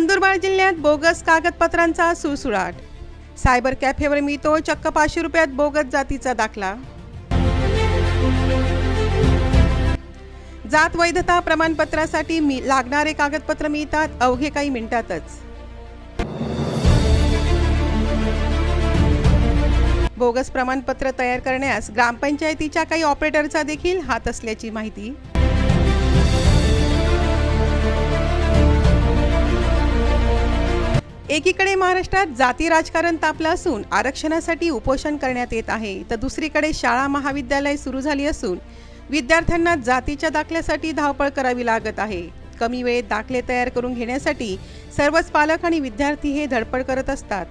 नंदुरबार जिल्ह्यात बोगस कागदपत्रांचा सुळसुळाट. सायबर कॅफेवर मिळतो चक्क पाचशे रुपयात बोगस जातीचा दाखला. जात वैधता प्रमाणपत्रासाठी मी लागणारे कागदपत्र मिळतात अवघे काही मिनिटातच. बोगस प्रमाणपत्र तयार करण्यास ग्रामपंचायतीच्या काही ऑपरेटरचा देखील हात असल्याची माहिती. एकीकडे महाराष्ट्रात जाती राजकारण तापलं असून आरक्षणासाठी उपोषण करण्यात येत आहे तर दुसरीकडे शाळा महाविद्यालय सुरू झाली असून विद्यार्थ्यांना जातीच्या दाखल्यासाठी धावपळ करावी लागत आहे. कमी वेळेत दाखले तयार करून घेण्यासाठी सर्वच पालक आणि विद्यार्थी हे धडपड करत असतात.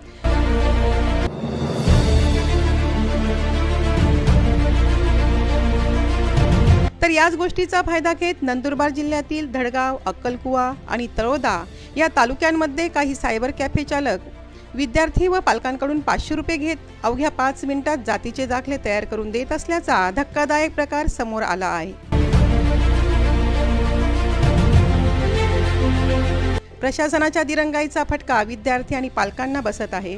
तर याच गोष्टीचा फायदा घेत नंदुरबार जिल्ह्यातील धडगाव अक्कलकुवा आणि तळोदा या तालुक्यांमध्ये काही सायबर कॅफे चालक विद्यार्थी व पालकांकडून पाचशे रुपये घेत अवघ्या पाच मिनिटात जातीचे दाखले तयार करून देत असल्याचा धक्कादायक प्रकार समोर आला आहे. प्रशासनाच्या दिरंगाईचा फटका विद्यार्थी आणि पालकांना बसत आहे.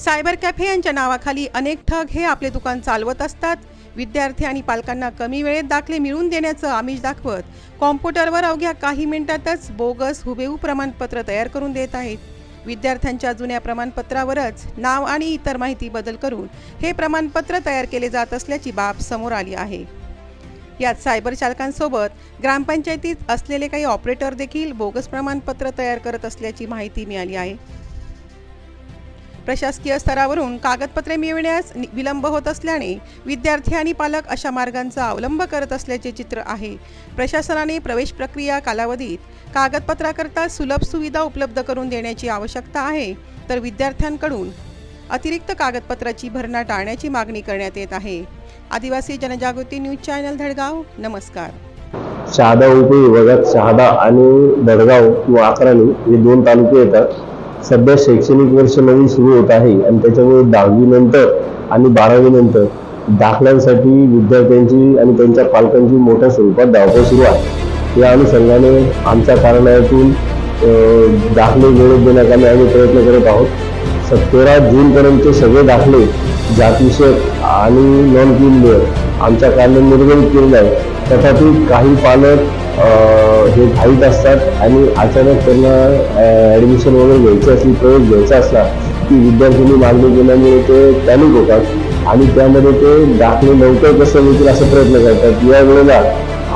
सायबर कॅफे यांच्या नावाखाली अनेक ठग हे आपले दुकान चालवत असतात. विद्यार्थी आणि पालकांना कमी वेळेत दाखले मिळवून देण्याचं आमिष दाखवत कॉम्प्युटरवर अवघ्या काही मिनिटातच बोगस हुबेहू प्रमाणपत्र तयार करून देत आहेत. विद्यार्थ्यांच्या जुन्या प्रमाणपत्रावरच नाव आणि इतर माहिती बदल करून हे प्रमाणपत्र तयार केले जात असल्याची बाब समोर आली आहे. यात सायबर चालकांसोबत ग्रामपंचायतीत असलेले काही ऑपरेटर देखील बोगस प्रमाणपत्र तयार करत असल्याची माहिती मिळाली आहे. प्रशासकीय स्तरावरून कागदपत्रे मिळविण्यास विलंब होत असल्याने विद्यार्थी आणि पालक अशा मार्गांचा अवलंब करत असल्याचे चित्र आहे. प्रशासनाने प्रवेश प्रक्रिया कालावधीत कागदपत्राकरता सुलभ सुविधा उपलब्ध करून देण्याची आवश्यकता आहे. तर विद्यार्थ्यांकडून अतिरिक्त कागदपत्राची भरणा टाळण्याची मागणी करण्यात येत आहे. आदिवासी जनजागृती न्यूज चॅनल धडगाव नमस्कार. शहादा उपविभागात शहादा आणि धडगाव किंवा अकराणी हे दोन तालुके येतात. सध्या शैक्षणिक वर्ष नवीन सुरू होत आहे आणि त्याच्यामुळे दहावी नंतर आणि बारावीनंतर दाखल्यांसाठी विद्यार्थ्यांची आणि त्यांच्या पालकांची मोठ्या स्वरूपात धावपळ सुरू आहे. या अनुषंगाने आमच्या कार्यालयातून दाखले दाखले वेळेत देण्याचा आम्ही प्रयत्न करत आहोत. स- तेरा जूनपर्यंत सगळे दाखले जातविषयक आणि नॉन क्रिमिनल आमच्या कार्यालयात निर्गमित केलेले आहे तथापि काही पालक हे घाईत असतात आणि अचानक त्यांना ॲडमिशन वगैरे घ्यायचं असली प्रवेश घ्यायचा असला की विद्यार्थ्यांनी मागणी केल्यामुळे ते पॅनिक होतात. आणि त्यामध्ये ते दाखले लवकर कसं मिळतील असा प्रयत्न करतात. या वेळेला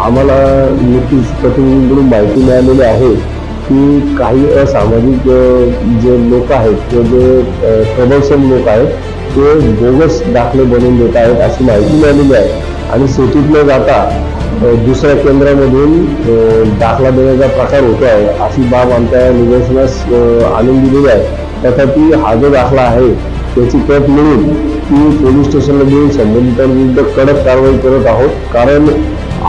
आम्हाला नुकतीच प्रतिनिधींकडून माहिती मिळालेली आहे की काही असामाजिक जे लोक आहेत किंवा जे प्रदर्शन लोक आहेत ते बोगस दाखले बनवून देत आहेत अशी माहिती मिळालेली आहे. आणि शेतीत न जाता दुसऱ्या केंद्रामधून दाखला देण्याचा प्रकार होतो आहे. अशी बाब आमच्या निदर्शनास आणून दिलेली आहे. तथापि हा जो दाखला आहे त्याची कट मिळून ती पोलीस स्टेशनला देऊन संबंधितांविरुद्ध कडक कारवाई करत आहोत. कारण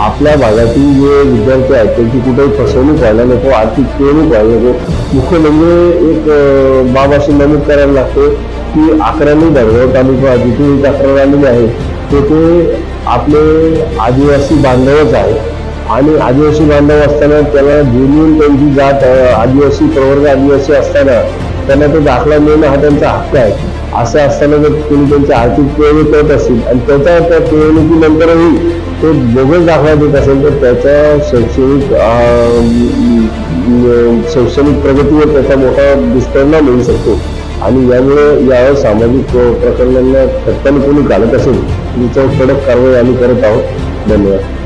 आपल्या भागातील जे विद्यार्थी आहेत त्यांची कुठेही फसवणूक व्हायला नको आर्थिक पिळवणूक व्हायला नको. मुख्य म्हणजे एक बाब अशी नमूद करायला लागते की अकरावी धरगाव तालुका जिथे ही तक्रार आलेली आहे तेथे आपले आदिवासी बांधवच आहे आणि आदिवासी बांधव असताना त्याला जेन्युन त्यांची जात आदिवासी प्रवर्ग आदिवासी असताना त्यांना तो दाखला मिळणं हा त्यांचा हक्क आहे. असं असताना जर तुम्ही त्यांची आर्थिक पिळवणी करत असतील आणि त्याच्या त्या पिळवणुकीनंतरही तो बोगस दाखला देत असेल तर त्याच्या शैक्षणिक शैक्षणिक प्रगतीवर त्याचा मोठा दुष्परिणाम होऊ शकतो. आणि यामुळे यावर सामाजिक प्रकरणांना फटकाने कोणी घालत असेल त्याच्यावर कडक कारवाई आम्ही करत आहोत. धन्यवाद.